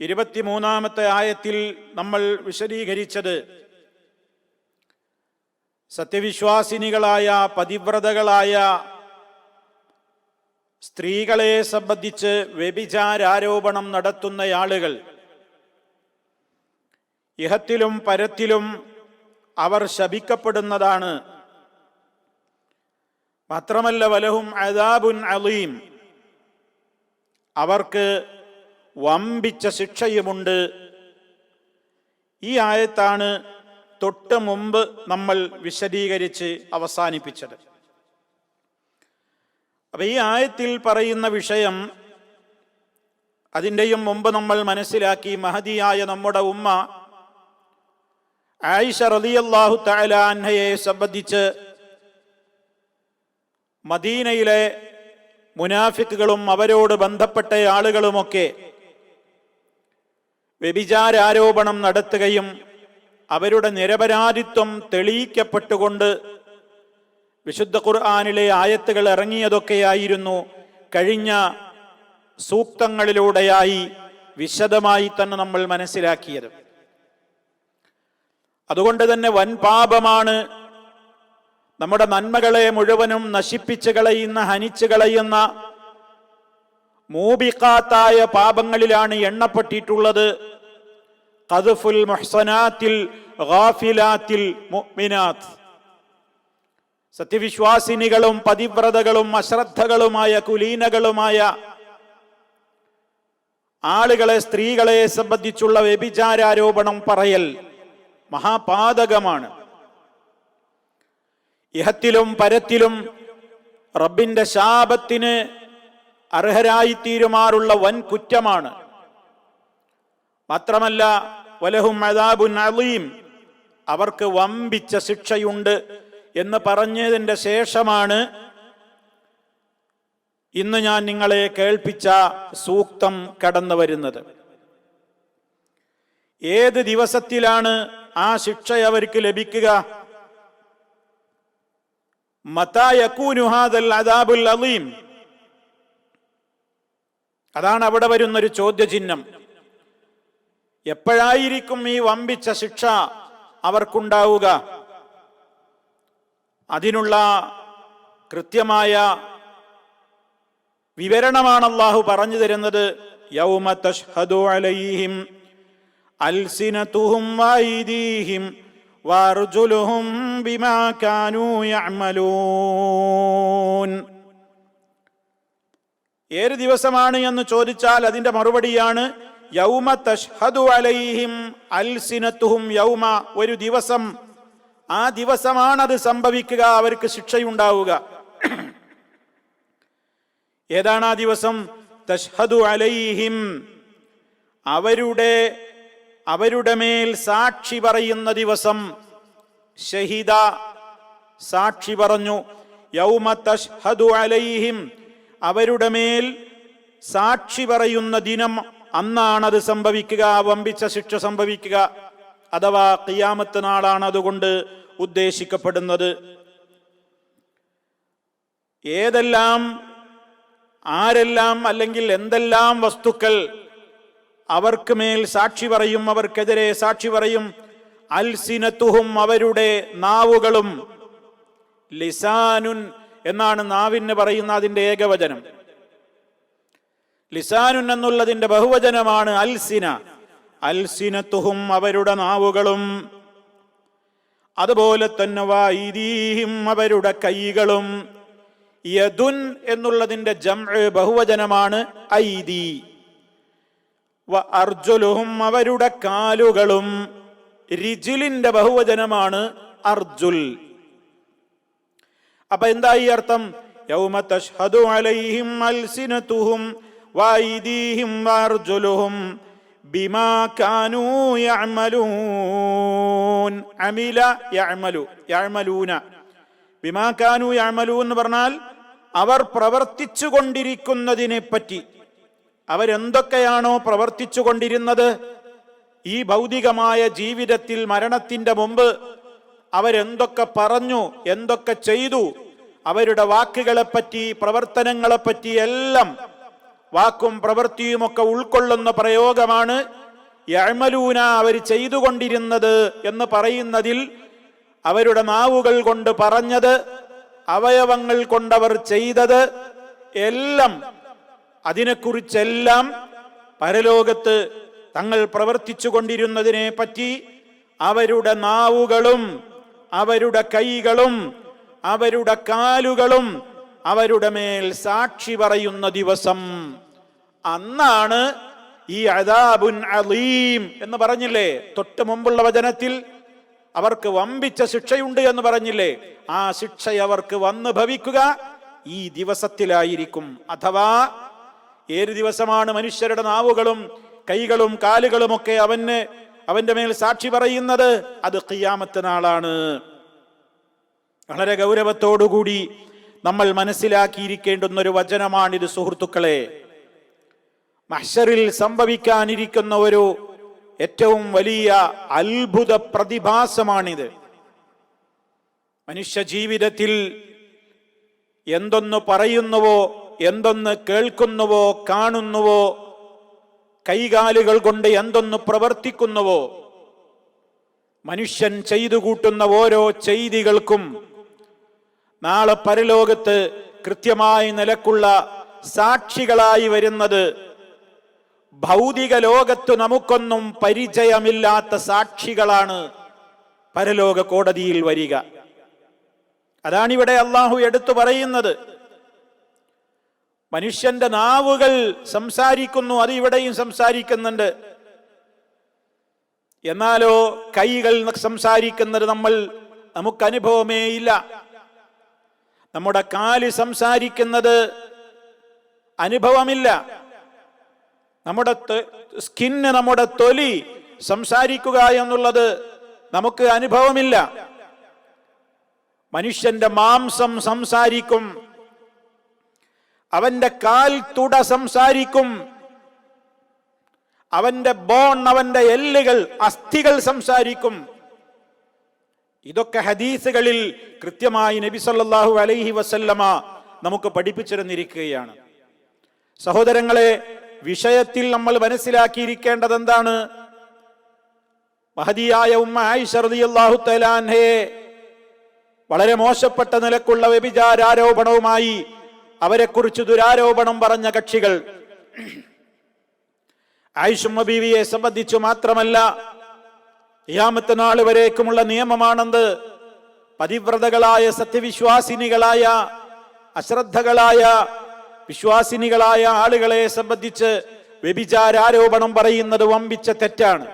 ഇരുപത്തിമൂന്നാമത്തെ ആയത്തിൽ നമ്മൾ വിശദീകരിച്ചത് സത്യവിശ്വാസിനികളായ പതിവ്രതകളായ സ്ത്രീകളെ സംബന്ധിച്ച് വ്യഭിചാരാരോപണം നടത്തുന്ന ആളുകൾ ഇഹത്തിലും പരത്തിലും അവർ ശപിക്കപ്പെടുന്നതാണ്. മാത്രമല്ല വലഹും അദാബുൻ അലീം. അവർക്ക് വമ്പിച്ച ശിക്ഷയുമുണ്ട്. ഈ ആയത്താണ് തൊട്ട് മുമ്പ് നമ്മൾ വിശദീകരിച്ച് അവസാനിപ്പിച്ചത്. അപ്പൊ ഈ ആയത്തിൽ പറയുന്ന വിഷയം അതിന്റെയും മുമ്പ് നമ്മൾ മനസ്സിലാക്കി മഹതിയായ നമ്മുടെ ഉമ്മ ആയിഷ റളിയല്ലാഹു തലാൻഹയെ സംബന്ധിച്ച് മദീനയിലെ മുനാഫിക്കുകളും അവരോട് ബന്ധപ്പെട്ട ആളുകളുമൊക്കെ വ്യഭിചാരാരോപണം നടത്തുകയും അവരുടെ നിരപരാധിത്വം തെളിയിക്കപ്പെട്ടുകൊണ്ട് വിശുദ്ധ ഖുർആാനിലെ ആയത്തുകൾ ഇറങ്ങിയതൊക്കെയായിരുന്നു. കഴിഞ്ഞ സൂക്തങ്ങളിലൂടെയായി വിശദമായി തന്നെ നമ്മൾ മനസ്സിലാക്കിയത്. അതുകൊണ്ട് തന്നെ വൻ പാപമാണ് നമ്മുടെ നന്മകളെ മുഴുവനും നശിപ്പിച്ചു കളയുന്ന ഹനിച്ചു കളയുന്ന മൂബിക്കാത്തായ പാപങ്ങളിലാണ് എണ്ണപ്പെട്ടിട്ടുള്ളത്. കതുഫുൽ മൊഹ്സനാത്തിൽ ഗാഫിലാത്തിൽ മുഅ്മിനാത്ത്. സത്യവിശ്വാസിനികളും പതിവ്രതകളും അശ്രദ്ധകളുമായ കുലീനകളുമായ ആളുകളെ സ്ത്രീകളെ സംബന്ധിച്ചുള്ള വ്യഭിചാരാരോപണം പറയൽ മഹാപാതകമാണ്. ഇഹത്തിലും പരത്തിലും റബ്ബിന്റെ ശാപത്തിന് അർഹരായിത്തീരുമാറുള്ള വൻ കുറ്റമാണ്. മാത്രമല്ല വലഹും അദാബുൻ അലീം അവർക്ക് വമ്പിച്ച ശിക്ഷയുണ്ട് എന്ന് പറഞ്ഞതിന്റെ ശേഷമാണ് ഇന്ന് ഞാൻ നിങ്ങളെ കേൾപ്പിച്ച സൂക്തം കടന്നു വരുന്നത്. ഏത് ദിവസത്തിലാണ് ആ ശിക്ഷ അവർക്ക് ലഭിക്കുക? മതായക്കൂനുഹാദൽ അദാബുൽ അലീം അതാണ് അവിടെ വരുന്നൊരു ചോദ്യചിഹ്നം. എപ്പോഴായിരിക്കും ഈ വമ്പിച്ച ശിക്ഷ അവർക്കുണ്ടാവുക? അതിനുള്ള കൃത്യമായ വിവരണമാണ് അള്ളാഹു പറഞ്ഞു തരുന്നത്. യൗമ അലൈഹിം അൽസിനതുഹും ബിമാ കാനൂ യഅമലൂൻ. ഏത് ദിവസമാണ് എന്ന് ചോദിച്ചാൽ അതിന്റെ മറുപടിയാണ് യൗമ തഷ്ഹദു അലൈഹിം അൽസിനത്തുഹും യൗമ. ഒരു ദിവസം. ആ ദിവസമാണ് അത് സംഭവിക്കുക അവർക്ക് ശിക്ഷയുണ്ടാവുക. ഏതാണ് ആ ദിവസം? തഷ്ഹദു അലൈഹിം. അവരുടെ അവരുടെ മേൽ സാക്ഷി പറയുന്ന ദിവസം. ഷഹിദ സാക്ഷി പറഞ്ഞു യൗമ തഷ്ഹദു അലൈഹിം. അവരുടെ മേൽ സാക്ഷി പറയുന്ന ദിനം അന്നാണത് സംഭവിക്കുക വമ്പിച്ച ശിക്ഷ സംഭവിക്കുക അഥവാ കിയാമത്ത് നാളാണ് അതുകൊണ്ട് ഉദ്ദേശിക്കപ്പെടുന്നത്. ഏതെല്ലാം ആരെല്ലാം അല്ലെങ്കിൽ എന്തെല്ലാം വസ്തുക്കൾ അവർക്ക് മേൽ സാക്ഷി പറയും അവർക്കെതിരെ സാക്ഷി പറയും അൽസിനത്തുഹും അവരുടെ നാവുകളും ലിസാനുൻ എന്നാണ് നാവിന് പറയുന്ന അതിന്റെ ഏകവചനം. ലിസാനുൻ എന്നുള്ളതിന്റെ ബഹുവചനമാണ് അൽസിന. അൽസിനത്തുഹും അവരുടെ നാവുകളും. അതുപോലെ തന്നെ വൈദീഹിം അവരുടെ കൈകളും. യദുൻ എന്നുള്ളതിന്റെ ജം ബഹുവചനമാണ് ഐദി. അർജുലുഹും അവരുടെ കാലുകളും. റിജിലിന്റെ ബഹുവചനമാണ് അർജുൽ. അപ്പൊ എന്താ ഈ അർത്ഥം? യൗമ തഷ്ഹദു അലൈഹിം അൽസിനതുഹും വൈദീഹിം വാർജുലുഹും ബിമാ കാനൂ യഅമലൂൻ. അമില യഅമലു യഅമലൂന. ബിമാ കാനൂ യഅമലൂ എന്ന് പറഞ്ഞാൽ അവർ പ്രവർത്തിച്ചു കൊണ്ടിരിക്കുന്നതിനെ പറ്റി. അവരെന്തൊക്കെയാണോ പ്രവർത്തിച്ചു കൊണ്ടിരുന്നത്? ഈ ഭൗതികമായ ജീവിതത്തിൽ മരണത്തിന്റെ മുമ്പ് അവരെന്തൊക്കെ പറഞ്ഞു എന്തൊക്കെ ചെയ്തു അവരുടെ വാക്കുകളെപ്പറ്റി പ്രവർത്തനങ്ങളെപ്പറ്റി എല്ലാം വാക്കും പ്രവൃത്തിയുമൊക്കെ ഉൾക്കൊള്ളുന്ന പ്രയോഗമാണ് യമലൂന അവർ ചെയ്തുകൊണ്ടിരുന്നത് എന്ന് പറയുന്നതിൽ അവരുടെ നാവുകൾ കൊണ്ട് പറഞ്ഞത് അവയവങ്ങൾ കൊണ്ടവർ ചെയ്തത് എല്ലാം അതിനെക്കുറിച്ചെല്ലാം പരലോകത്ത് തങ്ങൾ പ്രവർത്തിച്ചു കൊണ്ടിരുന്നതിനെ പറ്റി അവരുടെ നാവുകളും അവരുടെ കൈകളും അവരുടെ കാലുകളും അവരുടെ മേൽ സാക്ഷി പറയുന്ന ദിവസം. അന്നാണ് ഈ അദാബുൻ അലീം എന്ന് പറഞ്ഞില്ലേ? തൊട്ട് മുമ്പുള്ള വചനത്തിൽ അവർക്ക് വമ്പിച്ച ശിക്ഷയുണ്ട് എന്ന് പറഞ്ഞില്ലേ? ആ ശിക്ഷ അവർക്ക് വന്നു ഭവിക്കുക ഈ ദിവസത്തിലായിരിക്കും. അഥവാ ഏത് ദിവസമാണ് മനുഷ്യരുടെ നാവുകളും കൈകളും കാലുകളും ഒക്കെ അവന് അവന്റെ മേൽ സാക്ഷി പറയുന്നത് അത് ഖിയാമത്ത് നാളാണ്. വളരെ ഗൗരവത്തോടുകൂടി നമ്മൾ മനസ്സിലാക്കിയിരിക്കേണ്ടുന്ന ഒരു വചനമാണിത് സുഹൃത്തുക്കളെ. മഹ്ഷറിൽ സംഭവിക്കാനിരിക്കുന്ന ഒരു ഏറ്റവും വലിയ അത്ഭുത പ്രതിഭാസമാണിത്. മനുഷ്യ ജീവിതത്തിൽ എന്തൊന്ന് പറയുന്നുവോ എന്തൊന്ന് കേൾക്കുന്നുവോ കാണുന്നുവോ കൈകാലുകൾ കൊണ്ട് എന്തൊന്ന് പ്രവർത്തിക്കുന്നുവോ? മനുഷ്യൻ ചെയ്തു കൂട്ടുന്ന ഓരോ ചെയ്തികൾക്കും നാളെ പരലോകത്ത് കൃത്യമായി നിലക്കുള്ള സാക്ഷികളായി വരുന്നത് ഭൗതിക ലോകത്ത് നമുക്കൊന്നും പരിചയമില്ലാത്ത സാക്ഷികളാണ് പരലോക കോടതിയിൽ വരിക. അതാണിവിടെ അള്ളാഹു എടുത്തു പറയുന്നത്. മനുഷ്യന്റെ നാവുകൾ സംസാരിക്കുന്നു അത് ഇവിടെയും സംസാരിക്കുന്നുണ്ട്. എന്നാലോ കൈകൾ സംസാരിക്കുന്നത് നമ്മൾ നമുക്ക് അനുഭവമേ ഇല്ല. നമ്മുടെ കാൽ സംസാരിക്കുന്നത് അനുഭവമില്ല. നമ്മുടെ സ്കിന്ന് നമ്മുടെ തൊലി സംസാരിക്കുക എന്നുള്ളത് നമുക്ക് അനുഭവമില്ല. മനുഷ്യന്റെ മാംസം സംസാരിക്കും. അവന്റെ കാൽ തുട സംസാരിക്കും. അവന്റെ ബോൺ അവന്റെ എല്ലുകൾ അസ്ഥികൾ സംസാരിക്കും. ഇതൊക്കെ ഹദീസുകളിൽ കൃത്യമായി നബി സല്ലാഹു അലൈഹി വസല്ലമ നമുക്ക് പഠിപ്പിച്ചിരുന്നിരിക്കുകയാണ്. സഹോദരങ്ങളെ വിഷയത്തിൽ നമ്മൾ മനസ്സിലാക്കിയിരിക്കേണ്ടത് എന്താണ് മഹതിയായ ഉമ്മ ആയിഷ റളിയല്ലാഹു തആലാൻഹയെ വളരെ മോശപ്പെട്ട നിലക്കുള്ള വ്യഭിചാരാരോപണവുമായി അവരെക്കുറിച്ച് ദുരാരോപണം പറഞ്ഞ കക്ഷികൾ. ആയിഷുമ്മ ബീവിയെ സംബന്ധിച്ചു മാത്രമല്ല യാമത്തെ നാൾ വരേക്കുമുള്ള നിയമമാണെന്ന് പതിവ്രതകളായ സത്യവിശ്വാസിനികളായ അശ്രദ്ധകളായ വിശ്വാസിനികളായ ആളുകളെ സംബന്ധിച്ച് വ്യഭിചാരാരോപണം പറയുന്നത് വമ്പിച്ച തെറ്റാണ്.